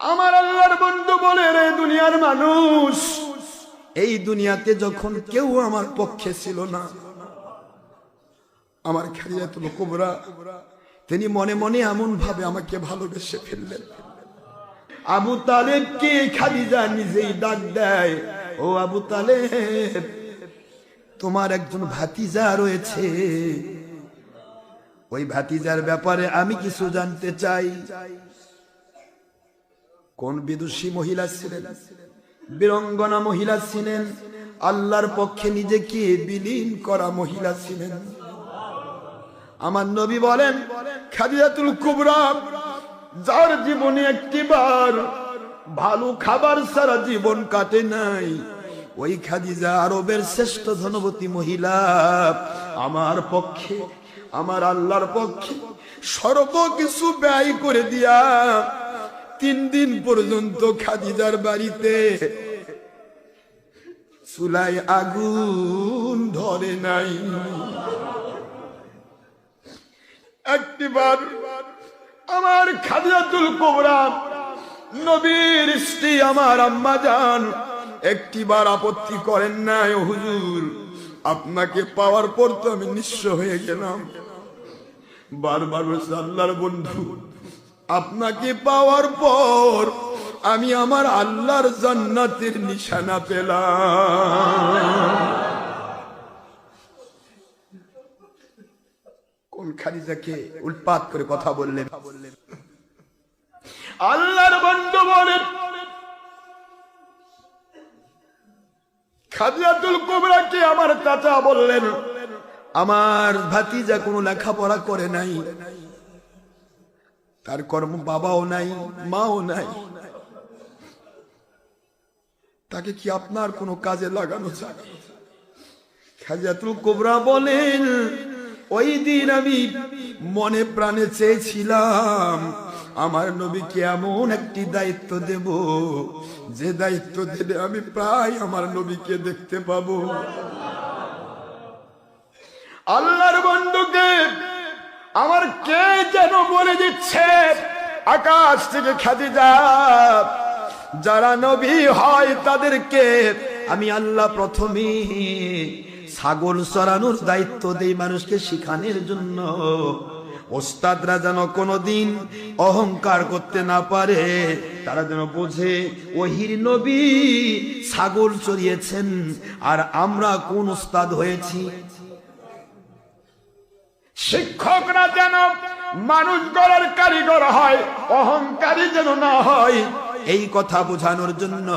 আমার আল্লাহর বন্ধু বলে রে দুনিয়ার মানুষ। এই দুনিয়াতে যখন কেউ আমার পক্ষে ছিল না, আমার খালিয়াতুল কুবরা, তিনি মনে মনে এমন ভাবে আমাকে ভালোবেসে ফেললেন। আবু তালেবকে খাদিজা নিজেই ডাক দেয়, ও আবু তালেব, তোমার একজন ভাতিজা রয়েছে। ওই ভাতিজার ব্যাপারে আমি কিছু জানতে চাই। কোন বিদুষী মহিলা ছিলেন? বীরঙ্গনা মহিলা ছিলেন? আল্লাহর পক্ষে নিজেকে বিলীন করা মহিলা ছিলেন। আমার নবী বলেন, খাদিজাতুল কুবরা, যার জীবনে একটিবার ভালো খাবার সারা জীবন কাটে নাই, ওই খাদিজা আরবের শ্রেষ্ঠ ধনবতী মহিলা। আমার পক্ষে, আমার আল্লাহর পক্ষে সর্বকিছু ব্যয় করে দিয়া তিন দিন পর্যন্ত খাদিজার বাড়িতে। চুলাই আগুন ধরে নাই। একটিবার আমার খাদিজাতুল কোবরা নবীর স্ত্রী আমার আম্মা যান, একটিবার আপত্তি করেন নাই হুজুর, আপনাকে পাওয়ার পর তো আমি নিঃস্ব হয়ে গেলাম। বারবার আল্লাহর বন্ধু আপনাকে পাওয়ার পর আমি আমার আল্লাহর জান্নাতের নিশানা পেলাম। উৎপাত করে কথা বললেন? আল্লাহর বন্ধু বলেন খাদিজাতুল কুবরাকে আমার চাচা বললেন, আমার ভাতিজা কোনো লেখাপড়া করে নাই। তার কর্ম বাবাও নাই, মাও নাই। তাকে কি আপনার কোনো কাজে লাগানো যায়? খাজাতুল কোবরা বলেন, ওই দিন আমি মনে প্রাণে চেয়েছিলাম, আমার নবীকে এমন একটি দায়িত্ব দেব, যে দায়িত্ব দিলে আমি প্রায় আমার নবীকে দেখতে পাবো। আল্লাহর বন্ধুকে আমার কে যেন বলে দিচ্ছে? আকাশ থেকে খ্যাতি যারা নবী হয় তাদেরকে আমি আল্লাহ প্রথমে ছাগল চড়ানোর দায়িত্ব দেই মানুষকে শিখানোর জন্য। ওস্তাদরা যেন কোনোদিন অহংকার করতে না পারে, তারা যেন বোঝে, ওহির নবী ছাগল চড়িয়েছেন, আর আমরা কোন ওস্তাদ হয়েছি? শিক্ষকরা যেন মানুষ গড়ার কারিগর হয়, অহংকারী যেন না হয়। এই কথা বোঝানোর জন্য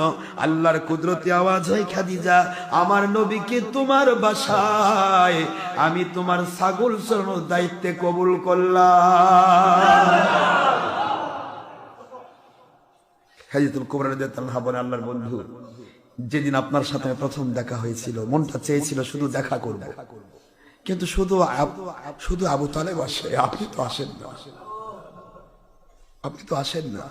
আল্লাহর কুদরতি আওয়াজ হয়, খাদিজা, আমার নবীকে তোমার বাসায় আমি তোমার ছাগল চড়ানোর দায়িত্বে কবুল করলাম। হাজিতুল কুমরান বলে আল্লাহর বন্ধু, যেদিন আপনার সাথে প্রথম দেখা হয়েছিল, মনটা চেয়েছিল শুধু দেখা করব। কিন্তু শুধু শুধু আবু তালেব আসে, আপনি তো আসেন না। আপনি তো আসেন না।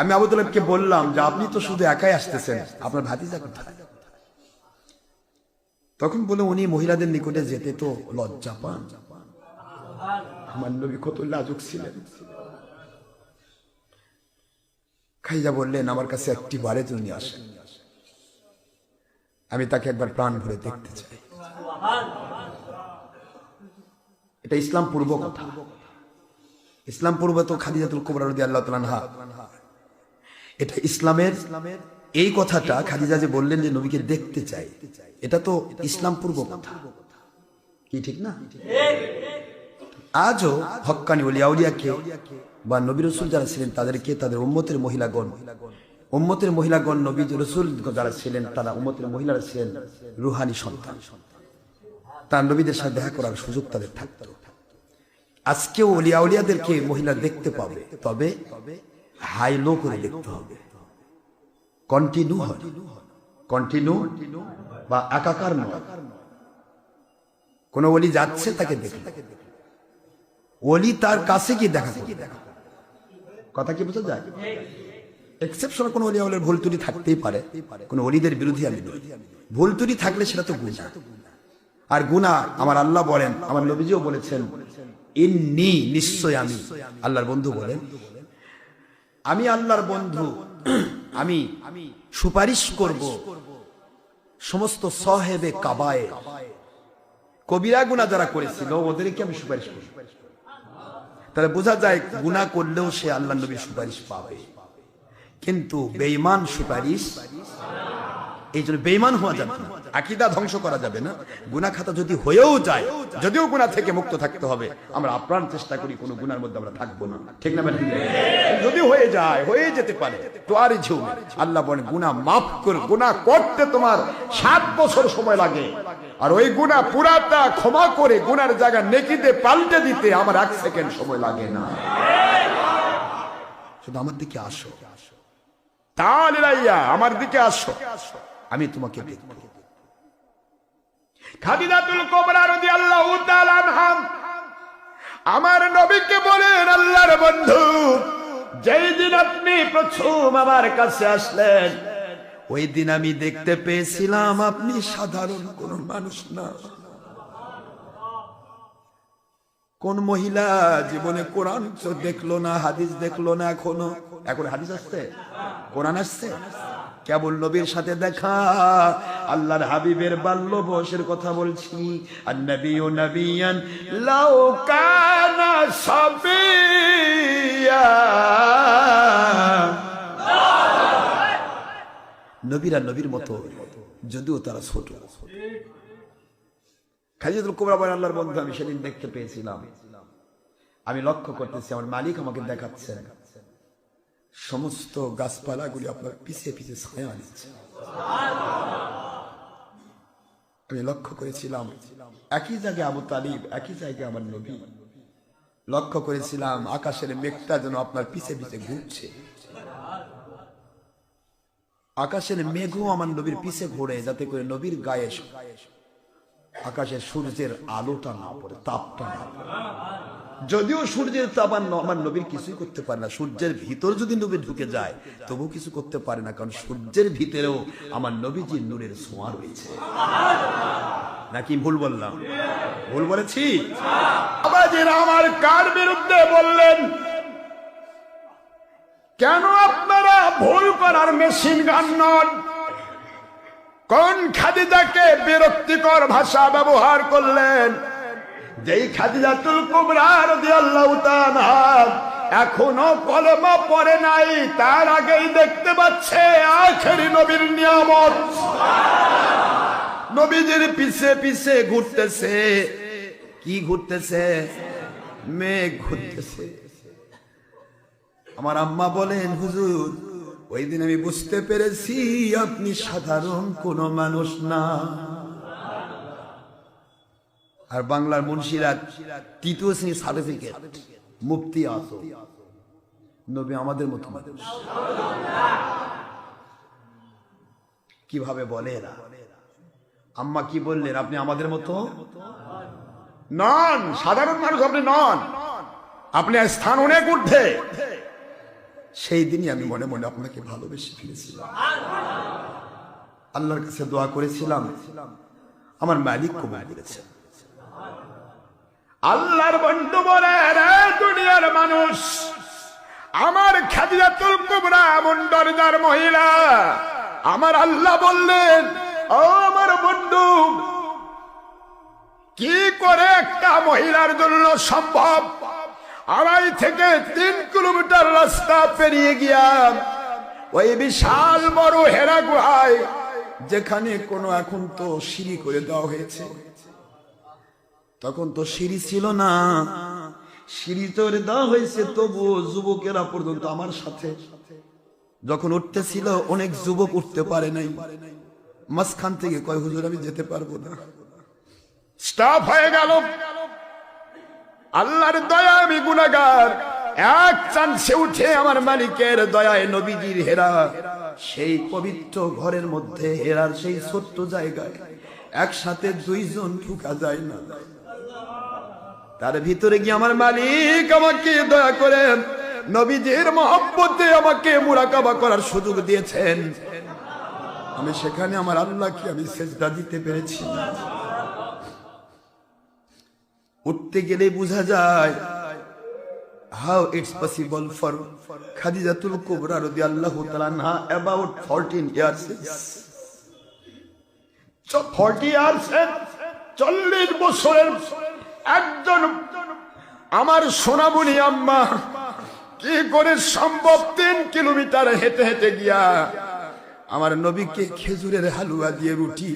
আমি আবু তালেবকে বললাম যে আপনি তো শুধু একাই আসতেছেন, আপনার ভাতিজা কোথায়? তখন বলে উনি মহিলাদের নিকটে যেতে তো লজ্জা পান। আমার নবী কত লাজুক ছিলেন। খাইজা বললেন, আমার কাছে একটি বারে তুমি আসেন। আমি তাকে একবার প্রাণ ভরে দেখতে চাই। এটা ইসলাম পূর্ব কথা। ইসলাম পূর্ব তো খাদিজাতুল কুবরা রদি আল্লাহ তালানহা এটা ইসলামের এই কথাটা খাদিজা যে বললেন যে নবীকে দেখতে চাই এটা তো ইসলাম পূর্ব কথা। কি ঠিক না? আজও হক্কানি উলিয়াউলিয়াকে বা নবী রসুল যারা ছিলেন তাদেরকে তাদের উম্মতের মহিলাগণ। উম্মতের মহিলাগণ নবী রসুল যারা ছিলেন তারা উম্মতের মহিলারা ছিলেন রুহানি সন্তান। তার নবীদের সাথে দেখা করার সুযোগ তাদের থাকতো। আজকেও উলিয়া উলিয়াদেরকে মহিলা দেখতে পাবে, তবে হাই লো করে দেখতে হবে। কন্টিনিউ কন্টিনিউ বা একাকার নয়। কোন ওলি যাচ্ছে তাকে দেখে ওলি তার কাছে গিয়ে দেখা কথা কি বোঝা যায়? এক্সেপশন কোন অলিয়া ওলের ভুল ত্রুটি থাকতেই পারে, কোন অলিদের বিরোধী আমি নই। ভুল ত্রুটি থাকলে সেটা তো গুণা আর গুণা আমার আল্লাহ বলেন, আমার নবীজিও বলেছেন ইন্নি নিশ্চয় আমি। আল্লাহর বন্ধু বলেন। আমি আল্লাহর বন্ধু। আমি সুপারিশ করব সমস্ত সহেবে কাবায়ে। কবিরা গুণা যারা করেছিল, ওদেরকে আমি সুপারিশ করব। তাহলে বোঝা যায় গুণা করলেও সে আল্লাহ নবীর সুপারিশ পাবে। কিন্তু বেঈমান সুপারিশ, এই জন্য বেইমান হওয়া যাবে না। আকিদা ধ্বংস করা যাবে না। গুনা খাতা যদি হয়েও যায়, যদিও গুণা থেকে মুক্ত থাকতে হবে, আমরা আপ্রাণ চেষ্টা করি, কোনো গুনার মধ্যে আমরা থাকব না। ঠিক না যদি হয়ে যায়, হয়ে যেতে পারে, তো আর ঝিউ আল্লাহ বলেন, গুনাহ মাফ করে, গুনাহ করতে তোমার সাত বছর সময় লাগে। আর ওই গুনাহ পুরাটা ক্ষমা করে গুনার জায়গা নেকিতে পাল্টে দিতে আমার এক সেকেন্ড সময় লাগে না। শুধু আমার দিকে আসো। তাহলে আমার দিকে আসো। আমি তোমাকে দেখব। খাদিজাতুল কোবরা রাদিয়াল্লাহু তাআলা আনহা। আমার নবীকে বলেন, আল্লাহর বন্ধু, যেই দিন আপনি প্রথম আমার কাছে আসলেন, ওই দিন আমি দেখতে পেয়েছিলাম আপনি সাধারণ কোন মানুষ না। কোন মহিলা জীবনে কোরআন দেখল না, হাদিস দেখল না এখনও? এখন হাদিস আসছে? কোরআন আসছে? কেবল নবীর সাথে দেখা। আল্লাহর হাবিবের বাল্য বয়সের কথা বলছি। আর নবী ও নবিয়ান লাউ কানা সাবিয়া। নবীরা নবীর মতো, যদিও তারা ছোট। খালিদুল কুমরা বলেন, আল্লাহর বন্ধু আমি সেদিন দেখতে পেয়েছিলাম। আমি লক্ষ্য করতেছি, আমার মালিক আমাকে দেখাচ্ছেন। সমস্ত গাছপালাগুলি আপনার পিছিয়ে পিছিয়ে ছায়া নিচ্ছে আমি লক্ষ্য করেছিলাম, একই জায়গায় আবু তালিব, একই জায়গায় আমার নবী। লক্ষ্য করেছিলাম, আকাশের মেঘটা যেন আপনার পিছে পিছে ঘুরছে। আকাশের মেঘও আমার নবীর পিছে ঘোরে, যাতে করে নবীর গায়ে আকাশের সূর্যের আলোটা না পড়ে, তাপটা না পড়ে। যদিও সূর্যের তাপ আমার নবীর কিছুই করতে পারে না। সূর্যের ভিতর যদি নবী ঢুকে যায় তবু কিছু করতে পারে না, কারণ সূর্যের ভিতরেও আমার নবীজির নূরের ছোঁয়া রয়েছে। নাকি ভুল বললাম? ভুল বলেছি? আমার কার বিরুদ্ধে বললেন, কেন আপনারা ভুল করার মেশিন গান নন? কোন খাদিজাকে বিরক্তিকর ভাষা ব্যবহার করলেন? যেই খাদিজাতুল কুবরা রাদিয়াল্লাহু তাআলা এখনও কলমা পড়ে নাই, তার আগেই দেখতে পাচ্ছে আখেরি নবীর নিয়ামত। নবীজির পিছে পিছে ঘুরতেছে। কি ঘুরতেছে? মেঘ ঘুরতেছে। আমার আম্মা বলেন, হুজুর, ওই দিন আমি বুঝতে পেরেছি আপনি সাধারণ কোন মানুষ না। আর বাংলার মুন্সিরা তৃতীয় শ্রেণি সার্টিফিকেট মুক্তি আসো নবী আমাদের মতো মানুষ। কীভাবে বলে এরা? আম্মা কি বললেন, আপনি আমাদের মতো? নন, সাধারণ মানুষ, আপনি নন। আপনি স্থান অনেক ঊর্ধ্বে। সেই দিনই আমি মনে মনে আপনাকে ভালোবেসে ফিরেছিলাম। আল্লাহর কাছে দোয়া করেছিলাম। আমার মালিক কবুল করেছে আল্লাহর বন্ধু বলে দুনিয়ার মানুষ, আমার খাদিজাতুল কুবরা এমন দরজার মহিলা। আমার আল্লাহ বললেন, ও আমার বন্ধু, কি করে একটা মহিলার জন্য সম্ভব? আড়াই থেকে তিন কিলোমিটার রাস্তা পেরিয়ে গিয়া ওই বিশাল বড় হেরা গুহায়, যেখানে কোনো এখন তো সিঁড়ি করে দেওয়া হয়েছে। তখন তো সিঁড়ি ছিল না। সিঁড়ি তৈরি দেওয়া হয়েছে তবুও যুবকেরা পর্যন্ত আমার সাথে। যখন উঠতেছিল, অনেক যুবক উঠতে পারে নাই। মাঝখান থেকে কয়, হুজুর, আমি যেতে পারব না। স্টাফ হয়ে গেল। আল্লাহর দয়া, আমি গুনাগার এক চান্সে উঠে আমার মালিকের দয়ায় নবীজির হেরা। সেই পবিত্র ঘরের মধ্যে হেরার সেই ছোট্ট জায়গায় একসাথে দুইজন ঢুকা যায় না। তার ভিতরে গিয়ে আমার মালিক আমাকে দয়া করে নবীজির মহব্বতে আমাকে মুরাকাবা করার সুযোগ দিয়েছেন। আমি সেখানে আমার আল্লাহকে আমি সেজদা দিতে পেরেছি। উঠতে গেলে বোঝা যায় how it's possible for Khadijatul Kubra radiallahu ta'ala anha about 14 years forty years চল্লিশ বছরের একজন আমার সোনামণি আম্মা কি করে সম্ভব তিন কিলোমিটার হেঁটে হেঁটে গিয়া আমার নবীকে খেজুরের হালুয়া দিয়ে রুটি।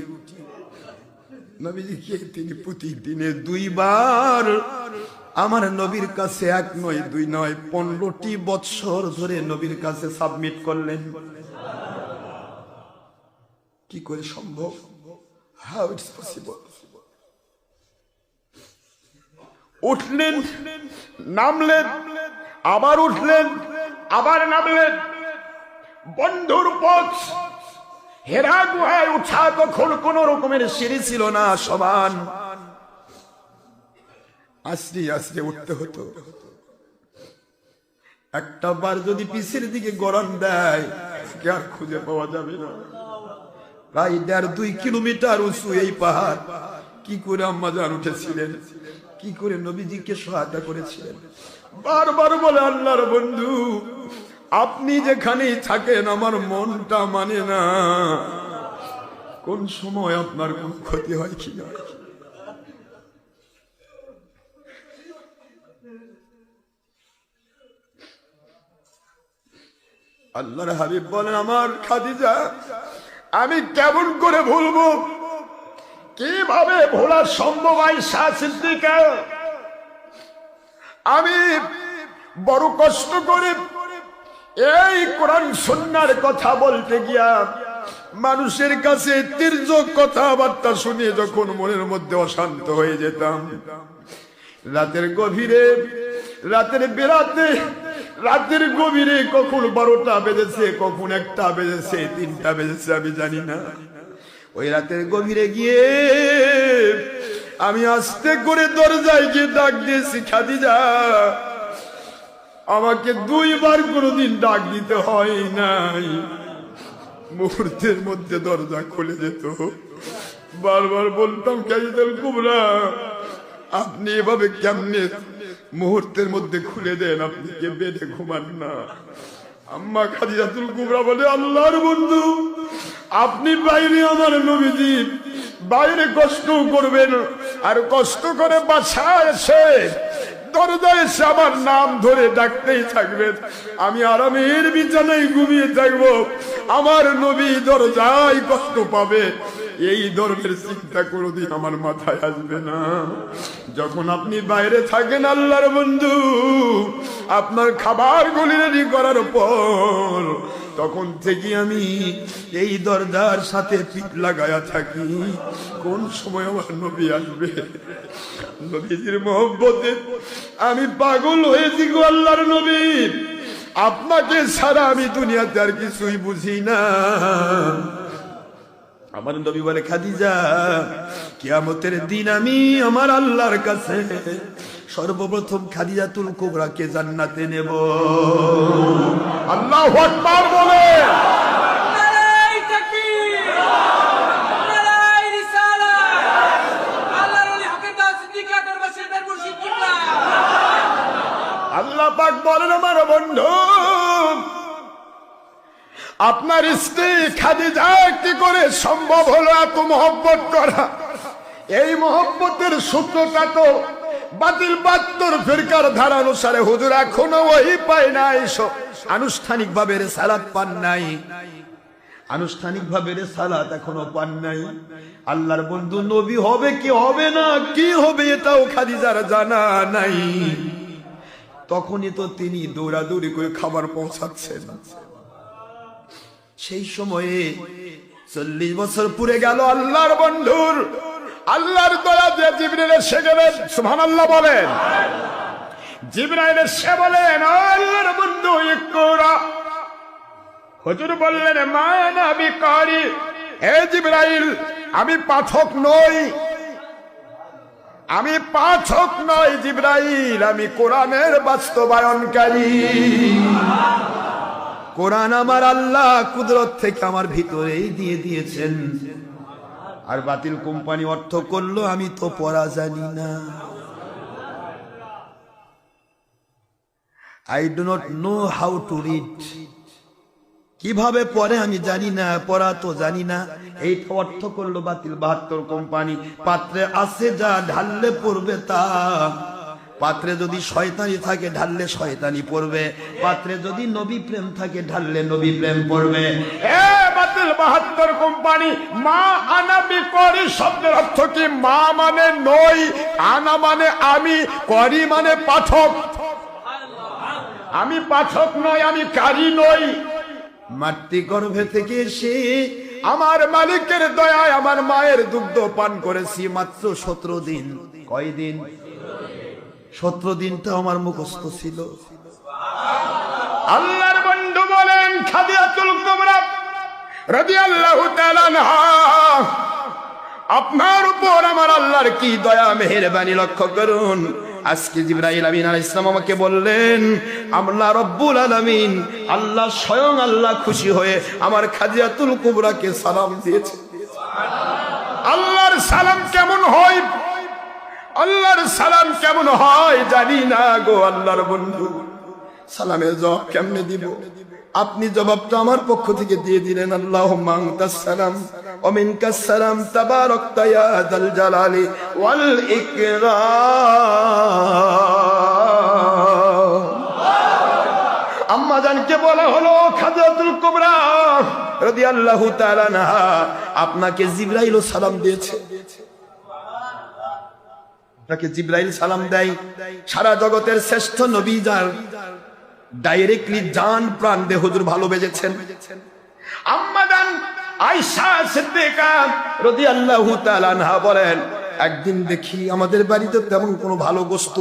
নবীজিকে তিনি প্রতিদিনে দুইবার। আমার নবীর কাছে এক নয়, দুই নয়, পনেরোটি বৎসর ধরে নবীর কাছে সাবমিট করলেন। কি করে সম্ভব? হাউ ইটস পসিবল উঠলেন, নামলেন, আবার উঠলেন, আবার নামলেন। বন্ধুর পথ হেরা গুহায় উঠা তখন কোন রকমের সিঁড়ি ছিল না, সমান। আশ্রে আশ্রে উঠতে হতো। একটা বার যদি পিছের দিকে গরম দেয় আর খুঁজে পাওয়া যাবে না। প্রায় দেড় দুই কিলোমিটার উঁচু এই পাহাড়। কি করে আম্মা উঠেছিলেন? কি করে নবীজিকে সহায়তা করেছিলেন? বারবার বলে, আল্লাহর বন্ধু, আপনি যেখানেই থাকেন, আমার মনটা মানে না। কোন সময় আপনার কোন ক্ষতি হয় কি না? আল্লাহর হাবিব বলেন, আমার খাদিজা, আমি কেমন করে ভুলবো? কীভাবে ভোলা সম্ভব আইসা সিদ্দিকা আমি বড় কষ্ট করে এই কোরআন সন্ন্যার কথা বলতে গিয়া মানুষের কাছে তির্যক কথাবার্তা শুনে যখন মনের মধ্যে অশান্ত হয়ে যেতাম। রাতের গভীরে, রাতের বেড়াতে রাতের গভীরে কখন বারোটা বেজেছে, কখন একটা বেজেছে, তিনটা বেজেছে, আমি জানি না। ওই রাতের গভীরে গিয়ে আমি আস্তে করে দরজায় গিয়ে ডাক দিয়েছি খাদিজা আমাকে দুইবার কোনোদিন ডাক দিতে হয় নাই। মুহূর্তের মধ্যে দরজা খুলে যেত। বারবার বলতাম কাজিদুল কুবরা, আপনি এভাবে কেমনে মুহূর্তের মধ্যে খুলে দেন? আপনি কে বেডে ঘুমান না। আম্মা খাদিজাতুল কুবরা বলে, আল্লাহর বন্ধু, আপনি বাইরে আমার নবীজি, বাইরে কষ্ট করবেন আর কষ্ট করে বাসায় এসে, দরজায় এসে আমার নাম ধরে ডাকতেই থাকবেন। আমি আরামের ঘুমিয়ে আমার নবী দরজায় কষ্ট পাবে। এই ধরনের চিন্তা কোনোদিন আমার মাথায় আসবে না। যখন আপনি বাইরে থাকেন আল্লাহর বন্ধু, আপনার খাবার গুলি রেডি করার পর, তখন থেকে আমি এই দরজার সাথে লাগায়া থাকি। কোন সময় আমার নবী আসবে? নবীজির মহব্বতে আমি পাগল হয়েছি গো আল্লাহর নবী। আপনাকে ছাড়া আমি দুনিয়াতে আর কিছুই বুঝি না। আমার নবী বলে, খাদিজা, কিয়ামতের দিন আমি আমার আল্লাহর কাছে সর্বপ্রথম খাদিজাতুল কোবরাকে জান্নাতে নেব। আল্লাহ বলে নারাই তাকবীর নারাই রিসালাত আল্লাহর ওলি হকের দাওয়াত সিদ্দিকা দরবাসের বের মুর্শিদ কিবলা আল্লাহ পাক বলেন আমার বন্ধু আপনার স্ত্রী খাদিজা কি করে সম্ভব হলো এত মহব্বত করা। এই মহব্বতের সূত্রটা তো বাতিল বাত্তর ফিরকার ধারা অনুসারে হুজুর এখনও ওই পায় নাই আনুষ্ঠানিক ভাবে সালাত পান নাই। আনুষ্ঠানিক ভাবে সালাত এখনও পান নাই। আল্লাহর বন্ধু নবী হবে কি হবে না, কি হবে এটাও খাদিজার জানা নাই। তখনই তো তিনি দৌড়াদৌড়ি করে খাবার পৌঁছাচ্ছেন। সেই সময়ে চল্লিশ বছর পুরে গেল আল্লাহর বন্ধুর। আল্লাহর দয়া যে জিবরাইল এসে গেলেন সুবহানাল্লাহ বলেন। জিবরাইল এসে বলেন আল্লাহর বন্ধু ইকরা হুজুর বললেন মা নবী কারি হে জিবরাইল, আমি পাঠক নই। আমি পাঠক নই জিবরাইল, আমি কোরআনের বাস্তবায়নকারী। কোরআন আমার আল্লাহ কুদরত থেকে আমার ভিতরেই দিয়ে দিয়েছেন। আর বাতিল কোম্পানি অর্থ করল, আমি তো পড়া জানি না। I do not know how to read কীভাবে পরে আমি জানি না, পড়া তো জানি না। এই অর্থ করল বাতিল বাহাত্তর কোম্পানি। পাত্রে আছে যা ঢাললে পড়বে তা। পাত্রে যদি শয়তানি থাকে ঢাললে শয়তানি পড়বে। পাত্রে যদি নবী প্রেম থাকে ঢাললে নবী প্রেম পড়বে। এ বাতিল বাহাত্তর কোম্পানি মা আনামি করি শব্দের অর্থ কি? মা মানে নই আনা মানে আমি করি মানে পাঠক। আমি পাঠক নই আমি কারি নই। মাতৃ গর্ভে থেকে এসে আমার মালিকের দয়ায় আমার মায়ের দুগ্ধ পান করেছি মাত্র সতেরো দিন। কয়দিন? সতেরো দিনটা আমার মুখস্থ ছিল। আল্লাহর বন্ধু বলেন খাদিয়াতুল কুবরা রাদিয়াল্লাহু তাআলা আপনার উপর আমার আল্লাহর কি দয়া, মেহেরবানি লক্ষ্য করুন। আজকে জিব্রাইল আমিন আলাইহিস সালাম আমাকে বললেন আল্লাহ রব্বুল আলামিন আল্লাহ স্বয়ং আল্লাহ খুশি হয়ে আমার খাদিয়াতুল কুবরাকে সালাম দিয়েছে। আল্লাহর সালাম কেমন হয়? আল্লাহর সালাম কেমন হয় জানি না গো আল্লাহর বন্ধু। সালামের জবাব কেমনে দিব? আপনি জবাবটা আমার পক্ষ থেকে দিয়ে দিলেন আল্লাহ সালাম অমিনকাস সালাম, তাবারাকতা ইয়া দাল জালালি, ওয়াল আম্মা জানকে বলা হলো খাজাতুল কুবরা, রাদিয়াল্লাহু তাআলা আপনাকে জিবরাইল সালাম দিয়েছে। তাকে জিব্রাইল সালাম দেয়, সারা জগতের শ্রেষ্ঠ নবী যার ডাইরেক্টলি জান প্রাণ দে হুজুর ভালোবেসেছেন আম্মাদান আয়েশা সিদ্দিকা রাদিয়াল্লাহু তাআলা আনহা বলেন, একদিন দেখি আমাদের বাড়িতে তেমন কোনো ভালো গোস্ত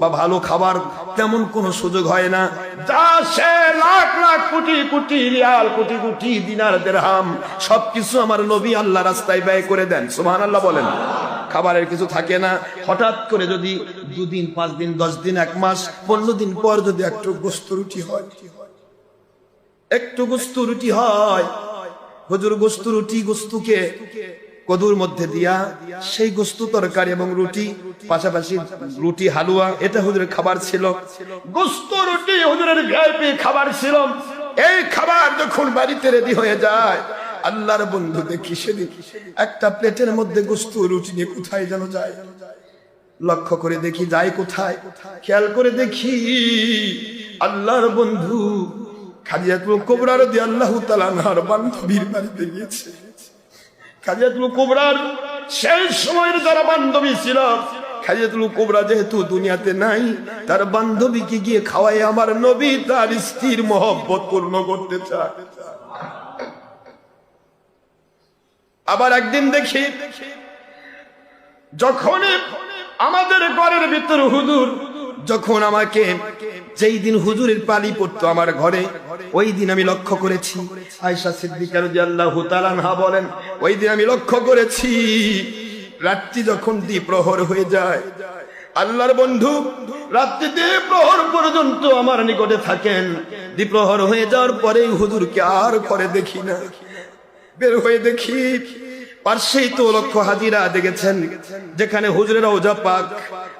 বা ভালো খাবার তেমন কোনো সুযোগ হয় না। যা সে লাখ লাখ কোটি কোটি রিয়াল কোটি কোটি দিনার দেরহাম সবকিছু আমার নবী আল্লাহ রাস্তায় ব্যয় করে দেন। সুবহানাল্লাহ বলেন। খাবারের কিছু থাকে না। হঠাৎ করে যদি দুদিন পাঁচ দিন দশ দিন এক মাস, পনেরো দিন পর যদি একটু গোস্ত রুটি হয়, একটু গোস্ত রুটি হয়, হুজুর গোস্ত রুটি গোস্তুকে কদুর মধ্যে দিয়া সেই গোস্ত তরকারি এবং রুটি, পাশাপাশি রুটি হালুয়া, এটা হুজুরের খাবার ছিল। গোস্ত রুটি হুজুরের খাবার ছিল। এই খাবার যখন বাড়িতে রেডি হয়ে যায় আল্লাহর বন্ধু দেখি সেদিন একটা প্লেটের মধ্যে গোস্ত রুটি নিয়ে কোথায় যেন যায়। লক্ষ্য করে দেখি যায় কোথায়। খেয়াল করে দেখি আল্লাহর বন্ধু খাদিজাতুল কোবরা রাদিয়াল্লাহু তাআলা আনহার বান্ধবীর বাড়িতে গিয়েছে। খাদিজাতুল কোবরার সেই সময়ের যারা বান্ধবী ছিল, খাদিজাতুল কোবরা যেহেতু দুনিয়াতে নাই, তার বান্ধবীকে গিয়ে খাওয়াই আমার নবী তার স্ত্রীর মহব্বত পূর্ণ করতে চায়। আবার একদিন দেখি যখনই আমাদের ঘরের ভিতর হুজুর, যখন আমাকে যেই দিন হুজুরের পালি পড়তো আমার ঘরে, ওই দিন আমি লক্ষ্য করেছি আয়সা সিদ্দিকা রাদিয়াল্লাহু তাআলা বলেন, ওই দিন আমি লক্ষ্য করেছি, রাত্রি যখন দ্বিপ্রহর হয়ে যায়, আল্লাহর বন্ধু রাত্রি দ্বিপ্রহর পর্যন্ত আমার নিকটে থাকেন। দ্বিপ্রহর হয়ে যাওয়ার পরেই হুজুরকে আর ঘরে দেখি না। বের হয়ে দেখি পার্শ্বেই তো লক্ষ্য হাজিরা দেখেছেন, যেখানে হুজুরের রওজা পাক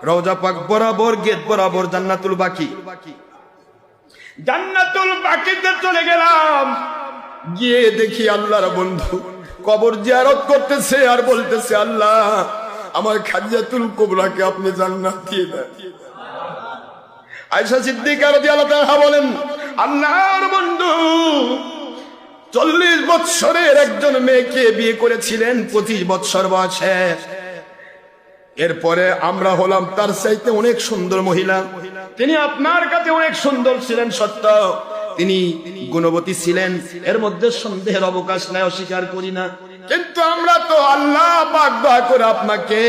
রওজা পাক বরাবর, গেট বরাবর জান্নাতুল বাকি। জান্নাতুল বাকিতে চলে গেলাম। গিয়ে দেখি আল্লাহর বন্ধু কবর জিয়ারত করতেছে আর বলতেছে, আল্লাহ, আমার খাজিয়াতুল কোবরাকে আপনি জান্নাত দিয়ে দেন। আয়সা সিদ্দিকা তাআলা বলেন, আল্লাহর বন্ধু চল্লিশ বৎসরের একজন মেয়েকে বিয়ে করেছিলেন পঁচিশ বৎসর বয়সে। এরপরে আমরা হলাম তার চাইতে অনেক সুন্দর মহিলা। তিনি আপনার কাছে অনেক সুন্দর ছিলেন সত্য। তিনি গুণবতী ছিলেন। এর মধ্যে সন্দেহের অবকাশ নেয় অস্বীকার করি না। কিন্তু আমরা তো আল্লাহ পাক দয়া করে আপনাকে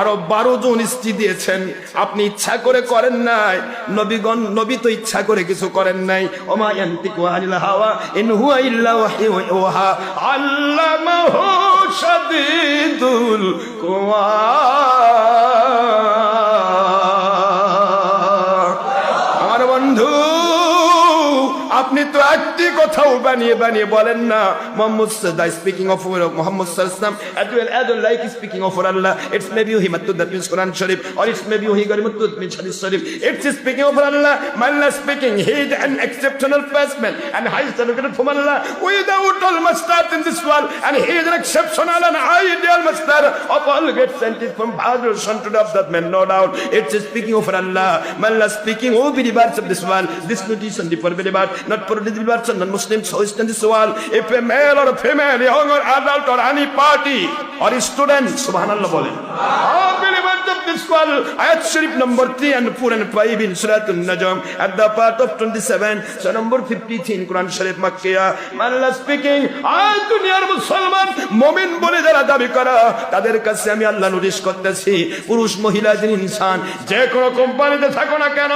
আরও বারো জন স্ত্রী দিয়েছেন। আপনি ইচ্ছা করে করেন নাই। নবীগণ, নবী তো ইচ্ছা করে কিছু করেন নাই। ওমা ইয়ান্তিকু আনিল হাওয়া ইন হুয়া ইল্লা ওয়াহয়ু ইউহা আল্লামাহু শাদীদুল কথাও বানিয়ে বানিয়ে বলেন না Mohammad the speaking of Mohammad সাল্লাম well as like speaking of Allah it's maybe he matud that means Quran Sharif or it's maybe he got matud means Hadith Sharif it's speaking of Allah Allah speaking he is an exceptional person and high certificate from Allah without all master in this world and he is an exceptional and ideal master of all great scientists from Bhadur son of that man no doubt it's speaking of Allah Allah speaking all believers of this world this notation the for believers not for the believers and non-Muslims so choice in this world if a male or a female young or adult or any party or a student subhanallah বলেন all believers of this world ayat sharif number 3 and 4 and 5 in surah an-najm at the part of 27 so number 53 quran sharif makkiyah. Allah speaking আজ দুনিয়ার মুসলমান, মুমিন বলে যারা দাবি করা, তাদের কাছে আমি আল্লাহ নোটিশ করতেছি, পুরুষ, মহিলা যিনি ইনসান, যে কোনো কোম্পানিতে থাকো না কেন,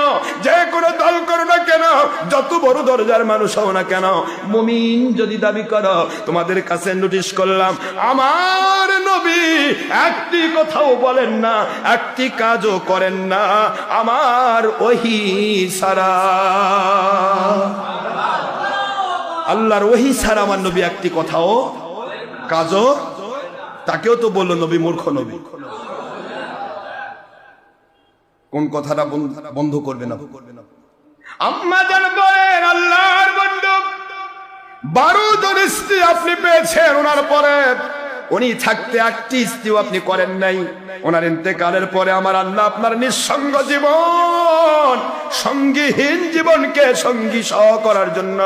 যে কোনো দল করো না কেন, যত বড় দরজার মানুষ হও না কেন, মুমিন যদি দাবি করো, তোমাদের কাছে নোটিশ করলাম, আমার নবী একটি কথাও বলেন না একটি কাজও করেন না আমার ওহি সারা। আল্লাহর ওহি সারা আমার নবী একটি কথাও, কাজও, তাকেও তো বলল নবী, মূর্খ নবী। কোন কথাটা বন্ধ- করবে না? আম্মা জান বলেন, আল্লাহর বন্ধু, বারো স্ত্রী আপনি পেয়েছেন ওনার পরে। উনি থাকতে একটি স্ত্রী আপনি করেন নাই। ওনার ইন্তেকালের পরে আমার আল্লাহ আপনার নিঃসঙ্গ জীবন, সঙ্গীহীন জীবনকে সঙ্গী সহ করার জন্য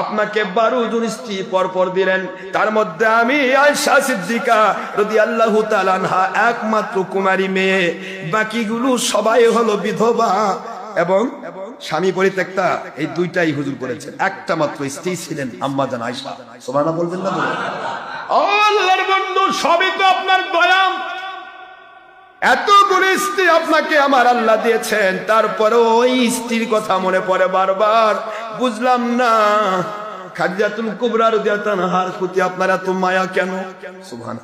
আপনাকে বারো জন স্ত্রী পরপর দিলেন। তার মধ্যে আমি আয়সা সিদ্দিকা রদি আল্লাহ তালানহা একমাত্র কুমারী মেয়ে। বাকিগুলো সবাই হলো বিধবা এবং স্বামী পরিত্যক্তা। এই দুইটাই হুজুর করেছেন। একটা মাত্র স্ত্রী ছিলেন আম্মা জান আয়সা সোমানা বলবেন না? আল্লাহর বন্ধু, সবই তো আপনার দয়া এতগুলি স্ত্রী আপনাকে আমার আল্লাহ দিয়েছেন তারপরে ওই স্ত্রীর কথা মনে পড়ে বারবার। বুঝলাম না, খাদিজাতুল কুবরা রদিয়াতান হার আপনার, এত মায়া কেন? সুবহান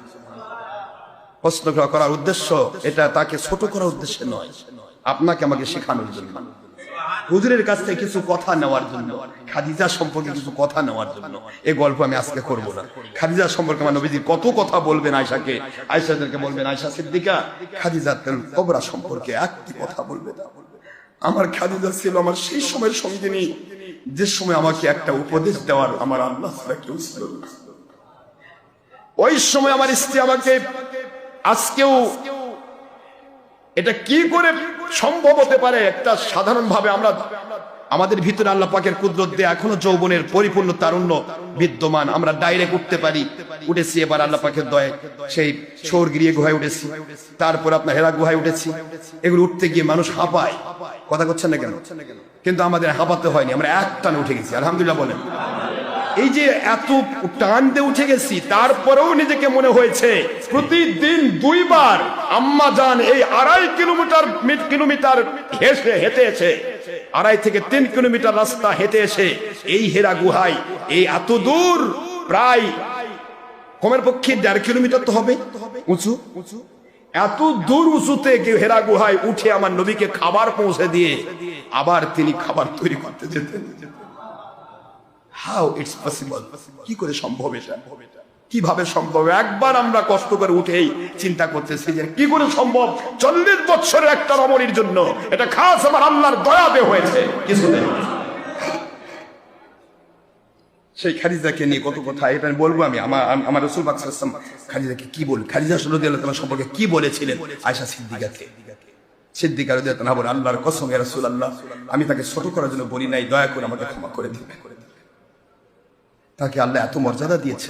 প্রশ্ন করার উদ্দেশ্য, এটা তাকে ছোট করার উদ্দেশ্যে নয়, আপনাকে আমাকে শেখানোর জন্য। হুজুরের কাছ থেকে কিছু কথা নেওয়ার জন্য, খাদিজা সম্পর্কে কিছু কথা নেওয়ার জন্য এই গল্প আমি আজকে করব না। খাদিজা সম্পর্কে আমার নবীজি কত কথা বলবেন আয়সাকে আয়সাদেরকে বলবেন আয়সা সিদ্দিকা, খাদিজা তেল কবরা সম্পর্কে একটি কথা বলবে আমার খাদিজা ছিল আমার সেই সময়ের সঙ্গে সঙ্গিনী, যে সময় আমাকে একটা উপদেশ দেওয়ার আমার আল্লাহ ছিল ওই সময় আমার স্ত্রী আমাকে, আজকেও এটা কি করে সম্ভব হতে পারে? একটা সাধারণ ভাবে আমরা আমাদের ভিতরে আল্লাহ পাকের কুদরত দিয়ে এখনও যৌবনের পরিপূর্ণ তারুণ্য বিদ্যমান আমরা ডাইরেক্ট উঠতে পারি। উঠেছি এবার আল্লাহ পাকের দয়ে সেই ছোর গিরিয়ে গুহায় উঠেছি। তারপর আপনার হেরা গুহায় উঠেছি। এগুলো উঠতে গিয়ে মানুষ হাঁপায়। কথা করছেন না কেন? কিন্তু আমাদের হাঁপাতে হয়নি। আমরা এক টানে উঠে গেছি। আলহামদুলিল্লাহ বলেন। এই যে এত টান দিয়ে উঠে গেছি, তারপরেও নিজেকে মনে হয়েছে, প্রতিদিন দুইবার আম্মা যান এই আড়াই কিলোমিটার কিলোমিটার হেসে হেঁটেছে, আড়াই থেকে তিন কিলোমিটার রাস্তা হেঁটে এসে এই হেরা গুহায়, এই এত দূর, প্রায় কমের পক্ষে দেড় কিলোমিটার তো হবে, উঁচু। উঁচু এত দূর উঁচুতে হেরা গুহায় উঠে আমার নবীকে খাবার পৌঁছে দিয়ে আবার তিনি খাবার তৈরি করতে যেতেন। হাউ ইটস পসিবল কি করে সম্ভব এটা? কীভাবে সম্ভব? একবার আমরা কষ্ট করে উঠেই চিন্তা করতেছি যে কি করে সম্ভব? চল্লিশ বছরের একটা রমণীর জন্য এটা খাস আমার আল্লাহর দয়াতে হয়েছে। কিছুদিন। সেই খারিজাকে নিয়ে কত কথা। এটা আমি বলব আমি, আমার আম- আমার রসুল বাকসাম খারিজাকে কি বল খারিজা সুরদিয়াল সম্পর্কে কি বলেছিলেন? আয়সা সিদ্দিকাকে। সিদ্দিকা বলে, আল্লাহর কসম রাসূল আল্লাহ আমি তাকে ছোট করার জন্য বলি নাই, দয়া করে আমাকে ক্ষমা করে দিবে তাকে আল্লাহ এত মর্যাদা দিয়েছে।